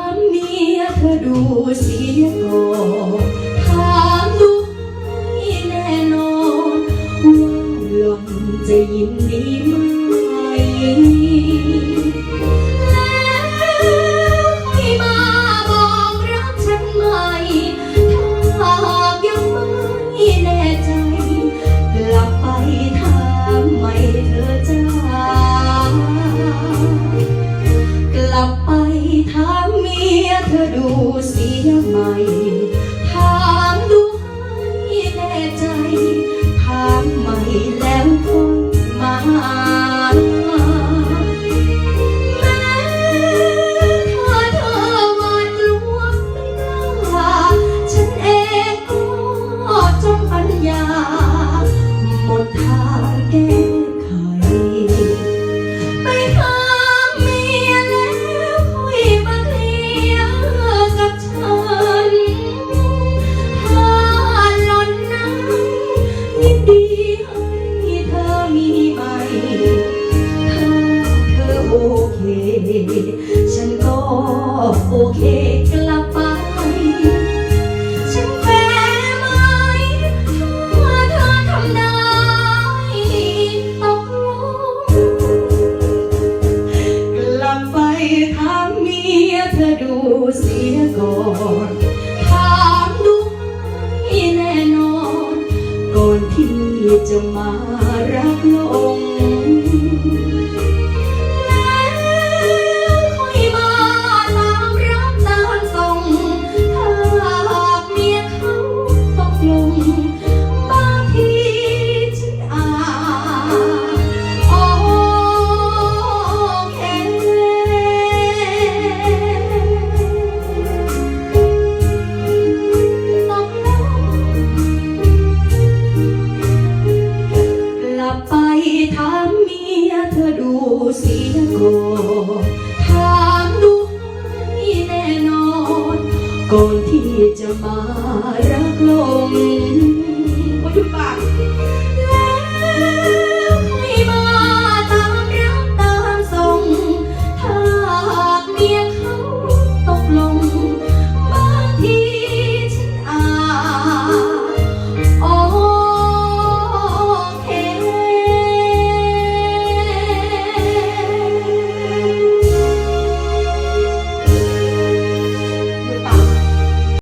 ามเมียเธอดูเสียก่อนถามดูให้แน่นอนว่าหล่อนจะยินดีไหมแล้วให้มาบอกรักฉันใหมถาหยังไม่แน่ใจ กลับไปถามใหม่เธอจ้ากลับไปถาม นี้เธอดูสียใหม่ โอเคกลับไป ฉันแพ้ไหมถ้าเธอทำได้ตกลงกลับไปถามเมียเธอดูเสียก่อนถามดูให้แน่นอน ก่อนที่จะมารักลง ถามเมียเธอดูเสียก่อนถามดูให้แน่นอน ก่อนที่จะมารักลง